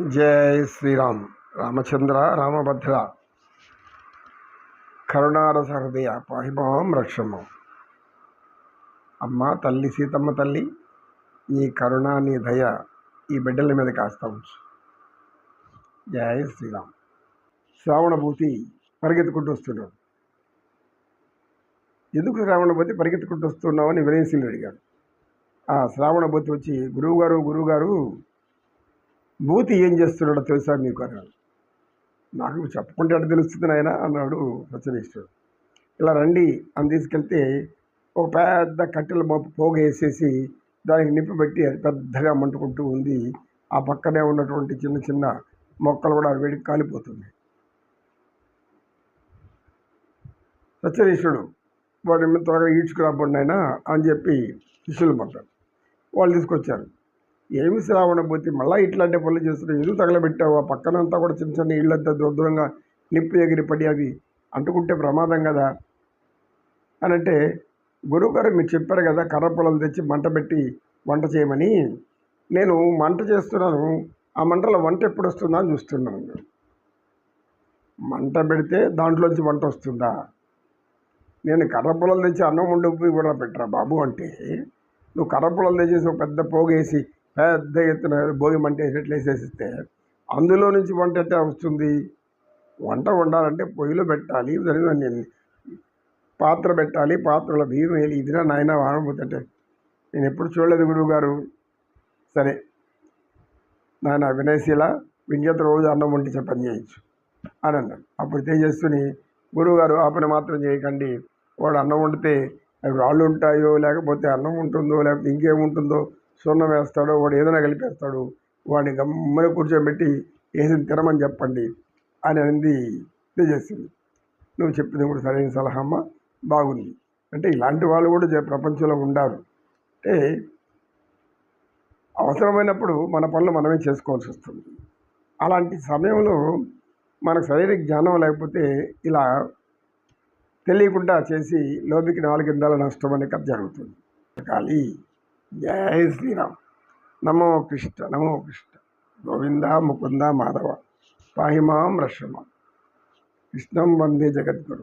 జై శ్రీరామ్. రామచంద్ర రామభద్ర. కరుణారస హృదయ పాహిమాం రక్షమం. అమ్మ తల్లి సీతమ్మ తల్లి నీ కరుణ నీ దయ ఈ బిడ్డల మీద కాస్తా ఉంచు. జై శ్రీరామ్. శ్రావణభూతి పరిగెత్తుకుంటూ వస్తున్నాడు ఎందుకు శ్రావణభూతి పరిగెత్తుకుంటూ వస్తున్నావు అని వినయశీలు అడిగాడు. ఆ శ్రావణభూతి వచ్చి గురువుగారు గురువుగారు భూతి ఏం చేస్తున్నాడో తెలుసా మీకు అన్నాడు. నాకు చెప్పకుండా తెలుస్తుంది ఆయన అన్నాడు రచనీశ్వరుడు. ఇలా రండి అని తీసుకెళ్తే ఒక పెద్ద కట్టెల మోపు పోగ వేసేసి దానికి నిప్పు పెట్టి అది పెద్దగా మంటుకుంటూ ఉంది. ఆ పక్కనే ఉన్నటువంటి చిన్న చిన్న మొక్కలు కూడా వేడికి కాలిపోతున్నాయి. సత్యనిష్ఠుడు వాడి త్వరగా ఈడ్చుకురాబడి ఆయన అని చెప్పి శిష్యులు పడ్డారు వాళ్ళు తీసుకొచ్చారు. ఏమి శ్రావణ పోతే మళ్ళీ ఇట్లాంటి పనులు చేస్తున్నావు ఎందుకు తగలబెట్టావు? ఆ పక్కనంతా కూడా చిన్న చిన్న ఇళ్ళంతా దూర దూరంగా నిప్పు ఎగిరి పడి అవి అంటుకుంటే ప్రమాదం కదా? అని అంటే గురువుగారు మీరు చెప్పారు కదా కర్ర పొలం తెచ్చి మంట పెట్టి వంట చేయమని. నేను మంట చేస్తున్నాను ఆ మంటలో వంట ఎప్పుడు వస్తుందా అని చూస్తున్నాను. మంట పెడితే దాంట్లోంచి వంట వస్తుందా? నేను కర్ర పొలం తెచ్చి అన్నం వండి కూడా పెట్టరా బాబు అంటే? నువ్వు కర్ర పొలం తెచ్చేసి ఒక పెద్ద పోగేసి పెద్ద ఎత్తున భోగి మంట వేసేట్లు వేసేస్తే అందులో నుంచి వంట ఎట్లా వస్తుంది? వంట వండాలంటే పొయ్యిలో పెట్టాలి దాన్ని పాత్ర పెట్టాలి పాత్రలో బియ్యం వేయాలి. ఇదినా నాయన వాడబోతుంటే నేను ఎప్పుడు చూడలేదు గురువు గారు. సరే. నాయన వినయశీల వింజత రోజు అన్నం వండించే పని చేయొచ్చు. అని అన్నాడు. అప్పుడు తేజస్సుని గురువుగారు ఆ పని మాత్రం చేయకండి. వాడు అన్నం వండితే అవి రాళ్ళు ఉంటాయో లేకపోతే అన్నం ఉంటుందో లేకపోతే ఇంకేముంటుందో సున్నం వేస్తాడో వాడు ఏదైనా కలిపేస్తాడు వాడిని గమ్మని కూర్చోబెట్టి వేసి తినమని చెప్పండి అని అంది తెలియజేసింది నువ్వు చెప్పింది కూడా సరైన సలహా అమ్మ బాగుంది. అంటే ఇలాంటి వాళ్ళు కూడా ప్రపంచంలో ఉండారు. అంటే అవసరమైనప్పుడు మన పనులు మనమే చేసుకోవాల్సి వస్తుంది. అలాంటి సమయంలో మనకు శరీర జ్ఞానం లేకపోతే ఇలా తెలియకుండా చేసి లోబికి నాలుగిందాల నష్టం అనే కథ జరుగుతుంది. जय श्रीराम। नमो कृष्ण नमो कृष्ण। गोविंद मुकुंद माधव। पाहिमाम रश्मा कृष्णम वंदे जगद्गुरु।